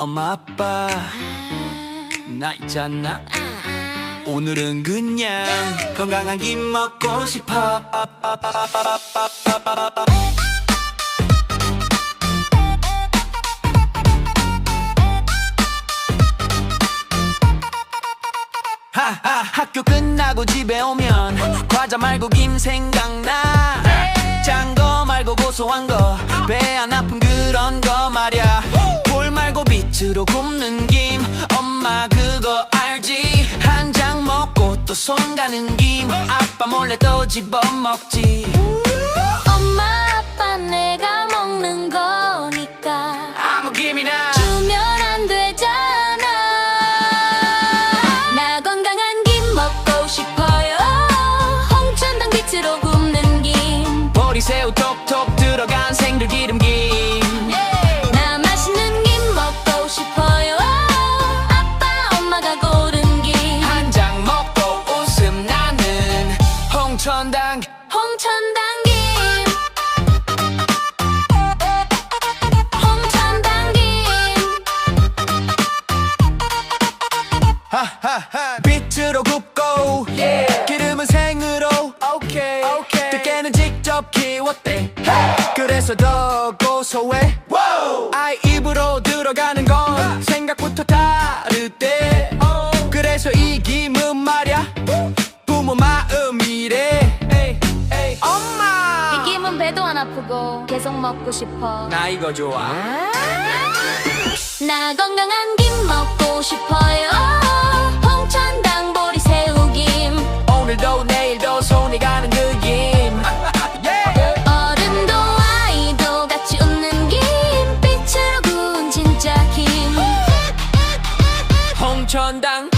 엄마 아빠. 나 있잖아. 오늘은 그냥 건강한 김 먹고 싶어. 학교 끝나고 집에 오면 과자 말고 김 생각나. 짠 거 말고 고소한 거 배 안 아픈 그런 거 말야. 볼 빛으로 굽는 김. 엄마 그거 알지? 한 장 먹고 또 손 가는 김. 아빠 몰래 또 집어 먹지 빛으로 굽고 기름은 생으로. 오케이 들깨는 직접 키웠대. 그래서 더 고소해. 아이 입으로 들어가는 건 생각부터 다르대 그래서 이 김은 말야. 부모 마음 배도 안 아프고 계속 먹고 싶어. 나 이거 좋아. 나 건강한 김 먹고 싶어요. 홍천당 보리 새우김. 오늘도 내일도 손이 가는 그 김. 어른도 아이도 같이 웃는 김. 빛으로 구운 진짜 김. 홍천당